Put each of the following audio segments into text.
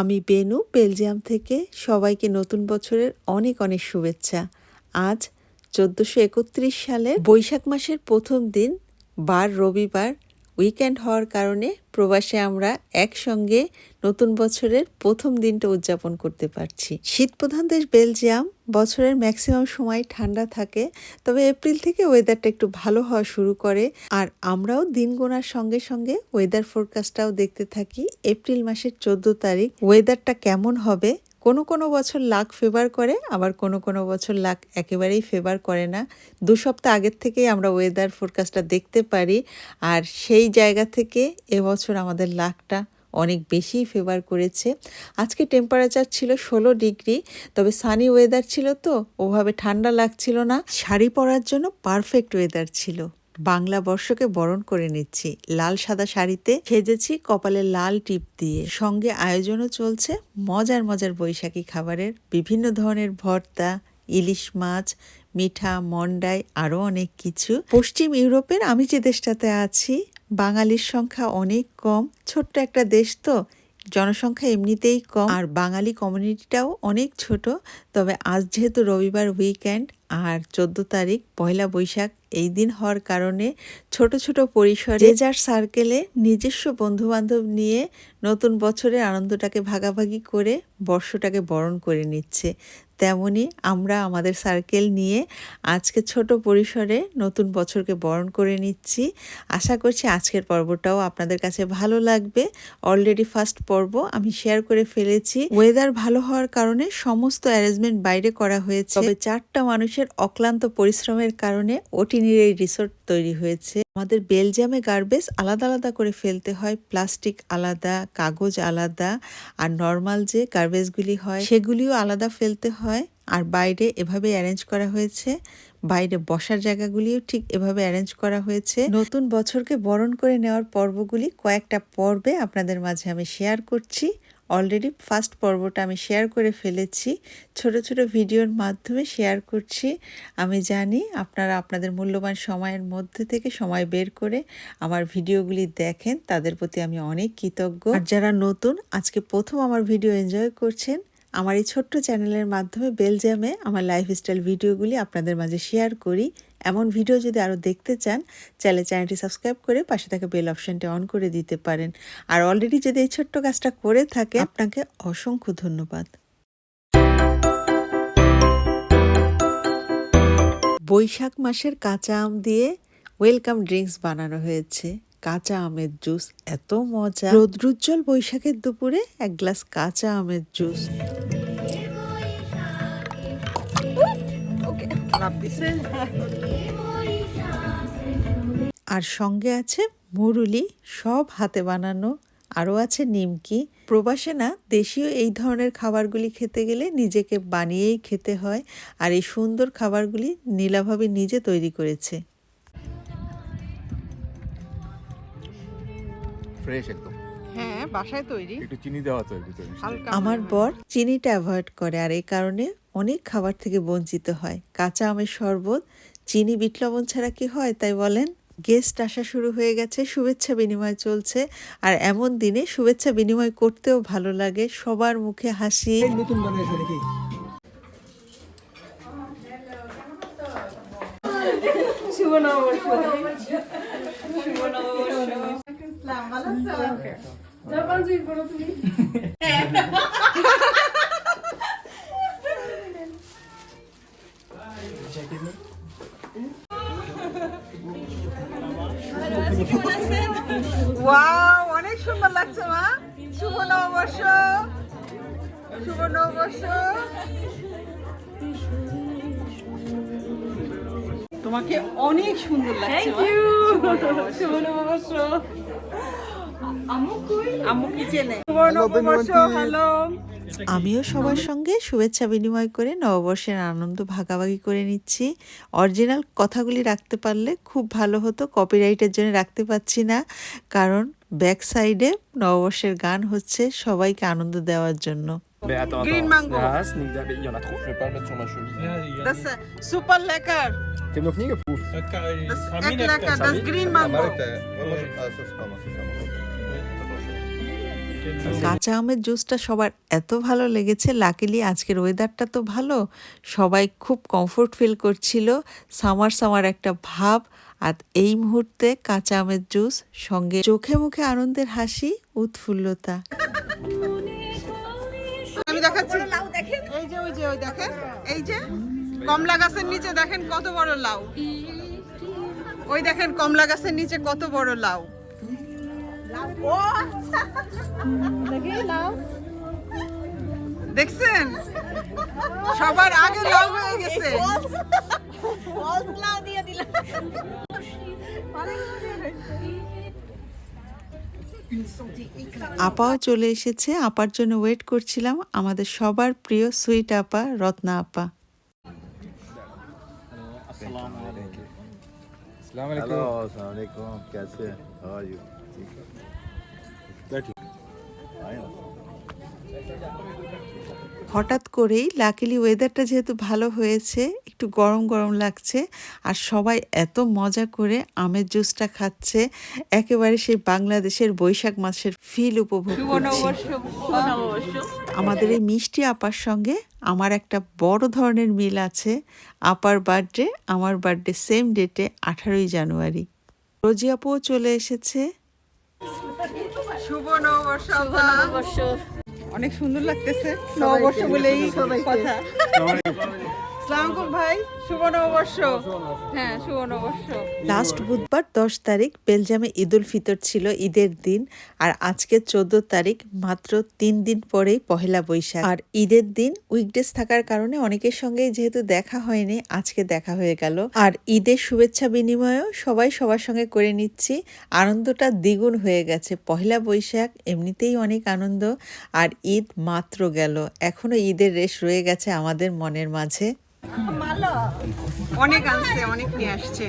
আমি বেনু, বেলজিয়াম থেকে সবাইকে নতুন বছরের অনেক অনেক শুভেচ্ছা। আজ চোদ্দোশো একত্রিশ সালে বৈশাখ মাসের প্রথম দিন, বার রবিবার উইকেন্ড হওয়ার কারণে প্রবাসে আমরা একসঙ্গে নতুন বছরের প্রথম দিনটা উদযাপন করতে পারছি। শীতপ্রধান দেশ বেলজিয়াম, বছরের ম্যাক্সিমাম সময় ঠান্ডা থাকে, তবে এপ্রিল থেকে ওয়েদারটা একটু ভালো হওয়া শুরু করে। আর আমরাও দিন গোনার সঙ্গে সঙ্গে ওয়েদার ফোরকাস্টটাও দেখতে থাকি। এপ্রিল মাসের চোদ্দ তারিখ ওয়েদারটা কেমন হবে কোনো কোনো বছর লাক ফেভার করে, আবার কোনো কোনো বছর লাক একেবারেই ফেভার করে না। দু সপ্তাহ আগের থেকেই আমরা ওয়েদার ফোরকাস্টটা দেখতে পারি, আর সেই জায়গা থেকে এবছর আমাদের লাকটা অনেক বেশি ফেভার করেছে। আজকে টেম্পারেচার ছিল ষোলো ডিগ্রি তবে সানি ওয়েদার ছিল তো, ওভাবে ঠান্ডা লাগছিল না। শাড়ি পরার জন্য পারফেক্ট ওয়েদার ছিল। বাংলা বর্ষকে বরণ করে নিচ্ছি। লাল সাদা শাড়িতে সেজেছি কপালে লাল টিপ দিয়ে। সঙ্গে আয়োজনও চলছে মজার মজার বৈশাখী খাবারের। বিভিন্ন ধরনের ভর্তা, ইলিশ মাছ, মিঠা, মন্ডাই, আরও অনেক কিছু। পশ্চিম ইউরোপের আমি যে দেশটাতে আছি, বাঙালির সংখ্যা অনেক কম। ছোট্ট একটা দেশ তো জনসংখ্যা এমনিতেই কম আর বাঙালি কমিউনিটিটাও অনেক ছোট। তবে আজ যেহেতু রবিবার উইকেন্ড আর চোদ্দ তারিখ, পয়লা বৈশাখ, এই দিন হওয়ার কারণে ছোট ছোট পরিসরে যে যার সার্কেলে নিজস্ব বন্ধুবান্ধব নিয়ে নতুন বছরের আনন্দটাকে ভাগাভাগি করে, বর্ষটাকে বরণ করে নিচ্ছে। তেমনি আমরা আমাদের সার্কেল নিয়ে আজকে ছোট পরিসরে নতুন বছরকে বরণ করে নিচ্ছি। আশা করছি আজকের পর্বটাও আপনাদের কাছে ভালো লাগবে। অলরেডি ফার্স্ট পর্ব আমি শেয়ার করে ফেলেছি। ওয়েদার ভালো হওয়ার কারণে সমস্ত অ্যারেঞ্জমেন্ট বাইরে করা হয়েছে। তবে চারটা মানুষের অক্লান্ত পরিশ্রমের কারণে ওটিনির এই রিসোর্ট তৈরি হয়েছে। আমাদের বেলজিয়ামে গার্বেজ আলাদা আলাদা করে ফেলতে হয়। প্লাস্টিক আলাদা, কাগজ আলাদা, আর নর্মাল যে গার্বেজগুলি হয় সেগুলিও আলাদা ফেলতে হয়। আর বাইরে এভাবে অ্যারেঞ্জ করা হয়েছে। বাইরে বসার জায়গাগুলিও ঠিক এভাবে অ্যারেঞ্জ করা হয়েছে। নতুন বছরকে বরণ করে নেওয়ার পর্বগুলি কয়েকটা পর্বে আপনাদের মাঝে আমি শেয়ার করছি। অলরেডি ফার্স্ট পর্বটা আমি শেয়ার করে ফেলেছি। ছোট ছোট ভিডিওর মাধ্যমে শেয়ার করছি। আমি জানি আপনারা আপনাদের মূল্যবান সময়ের মধ্যে থেকে সময় বের করে আমার ভিডিওগুলি দেখেন, তাদের প্রতি আমি অনেক কৃতজ্ঞ। আর যারা নতুন, আজকে প্রথম আমার ভিডিও এনজয় করছেন, আমার এই ছোট্ট চ্যানেলের মাধ্যমে বেলজিয়ামে আমার লাইফস্টাইল ভিডিওগুলি আপনাদের মাঝে শেয়ার করি। এমন ভিডিও যদি আরও দেখতে চান চাইলে চ্যানেলটি সাবস্ক্রাইব করে পাশে থাকা বেল অপশানটি অন করে দিতে পারেন। আর অলরেডি যদি এই ছোট্ট কাজটা করে থাকে আপনাকে অসংখ্য ধন্যবাদ। বৈশাখ মাসের কাঁচা আম দিয়ে ওয়েলকাম ড্রিঙ্কস বানানো হয়েছে। কাঁচা আমের জুস এত মজা। রৌদ্রোজ্জ্বল বৈশাখের দুপুরে এক গ্লাস কাঁচা আমের জুস আর সঙ্গে আছে মুরুলি সব হাতে বানানো। আরও আছে নিমকি। প্রবাসে না দেশীয় এই ধরনের খাবারগুলি খেতে গেলে নিজেকে বানিয়েই খেতে হয়। আর এই সুন্দর খাবারগুলি নীলাভাবে নিজে তৈরি করেছে। ফ্রেশ একদম। হ্যাঁ বাসায় তৈরি। একটু চিনি দেওয়া তো এর ভিতরে হালকা আমার বর চিনিটা অ্যাভয়েড করে আর এই কারণে অনেক খাবার থেকে বঞ্চিত হয়। কাঁচা আমের শরবত চিনি বিট লবণ ছাড়া কি হয় তাই বলেন? গেস্ট আসা শুরু হয়ে গেছে শুভেচ্ছা বিনিময় চলছে। আর এমন দিনে শুভেচ্ছা বিনিময় করতেও ভালো লাগে সবার মুখে হাসি। নতুন শুভ নববর্ষ। তোমাকে অনেক সুন্দর লাগছে শুভ নববর্ষ। আম্মু কিচেনে শুভ নববর্ষ হ্যালো আমিও সবার সঙ্গে শুভেচ্ছা বিনিময় করে নববর্ষের আনন্দ ভাগাভাগি করে নিচ্ছি। অরিজিনাল কথাগুলি রাখতে পারলে খুব ভালো হতো কপিরাইটের জন্য রাখতে পারছি না। কারণ ব্যাক সাইডে নববর্ষের গান হচ্ছে সবাইকে আনন্দ দেওয়ার জন্য। Mais attends, Green attends. mango. Ja, sneak. Il y en a trop. Je vais pas le mettre sur ma chemise. Das super lecker. Ik heb nog niet geproefd. Das ist echt lecker. Das ist green mango. Ah. কাঁচা আমের জুসটা সবার এত ভালো লেগেছে luckily আজকের ওয়েদারটা তো ভালো সবাই খুব কমফোর্ট ফিল করছিল সামার সামার একটা ভাব আর এই মুহূর্তে কাঁচা আমের জুস সঙ্গে চোখে মুখে আনন্দের হাসি উৎফুল্লতা আমি দেখাচ্ছি। এই যে ওই যে ওই দেখেন। এই যে কমলা গাছের নিচে দেখেন কত বড় লাউ। ওই দেখেন কমলা গাছের নিচে কত বড় লাউ। ও! দেখছেন? সবার আগে লাউ হয়ে গেছে। আপাও চলে এসেছে। আপার জন্য ওয়েট করছিলাম। আমাদের সবার প্রিয় সুইট আপা রত্না আপা। Thank you. হঠাৎ করেই লাকিলি ওয়েদারটা যেহেতু ভালো হয়েছে একটু গরম গরম লাগছে আর সবাই এত মজা করে আমের জুসটা খাচ্ছে একেবারে সেই বাংলাদেশের বৈশাখ মাসের ফিল উপভোগ করছি। আমাদের এই মিষ্টি আপার সঙ্গে আমার একটা বড় ধরনের মিল আছে আপার বার্থডে আমার বার্থডে সেম ডেটে আঠারোই জানুয়ারি। রোজি আপুও চলে এসেছে। শুভ নববর্ষ নববর্ষ অনেক সুন্দর লাগতেছে। নববর্ষ বলেই কথা। নববর্ষ। হ্যাঁ লাস্ট বুধবার দশ তারিখ বেলজিয়ামে ঈদ উল ফিতর ছিল ঈদের দিন, আর আজকে চোদ্দ তারিখ, মাত্র তিন দিন পরেই পহেলা বৈশাখ। আর ঈদের দিন উইকডেজ থাকার কারণে অনেকের সঙ্গেই যেহেতু দেখা হয়নি, আজকে দেখা হয়ে গেল। আর ঈদের শুভেচ্ছা বিনিময়ও সবাই সবার সঙ্গে করে নিচ্ছি। আনন্দটা দ্বিগুণ হয়ে গেছে। পহেলা বৈশাখ, এমনিতেই অনেক আনন্দ, আর ঈদ মাত্র গেল। এখনও ঈদের রেশ রয়ে গেছে আমাদের মনের মাঝে। অনেক আনছে অনেক নিয়ে আসছে।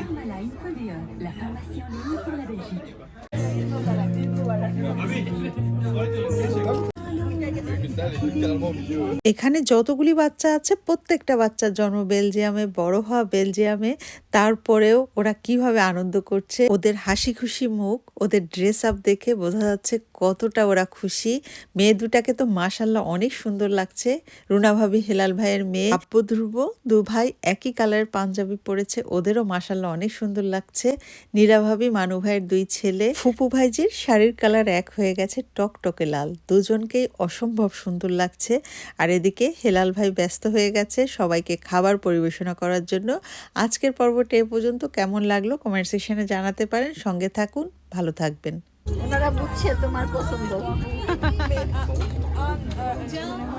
এখানে যতগুলি বাচ্চা আছে, প্রত্যেকটা বাচ্চার জন্ম বেলজিয়ামে, বড় হওয়া বেলজিয়ামে। তারপরেও ওরা কীভাবে আনন্দ করছে, ওদের হাসি খুশি মুখ, ওদের ড্রেস আপ দেখে বোঝা যাচ্ছে কতটা ওরা খুশি। মেয়ে দুটাকে তো মাসাল্লাহ অনেক সুন্দর লাগছে। রুনা ভাবি, হেলাল ভাইয়ের মেয়ে। আব্বু ধ্রুব দু ভাই একই কালারের পাঞ্জাবি পরেছে, ওদেরও মাসাল্লাহ অনেক সুন্দর লাগছে। নীরা ভাবি, মানু ভাইয়ের দুই ছেলে। ফুপু ভাইজির শাড়ির কালার এক হয়ে গেছে টকটকে লাল। দুজনকেই অসম্ভব সুন্দর লাগছে। আর এদিকে হেলাল ভাই ব্যস্ত হয়ে গেছে সবাইকে খাবার পরিবেশনা করার জন্য। আজকের পর্বটি এ পর্যন্ত। কেমন লাগল কমেন্ট সেকশনে জানাতে পারেন। সঙ্গে থাকুন ভালো থাকবেন। ওনারা বুঝছে তোমার পছন্দ।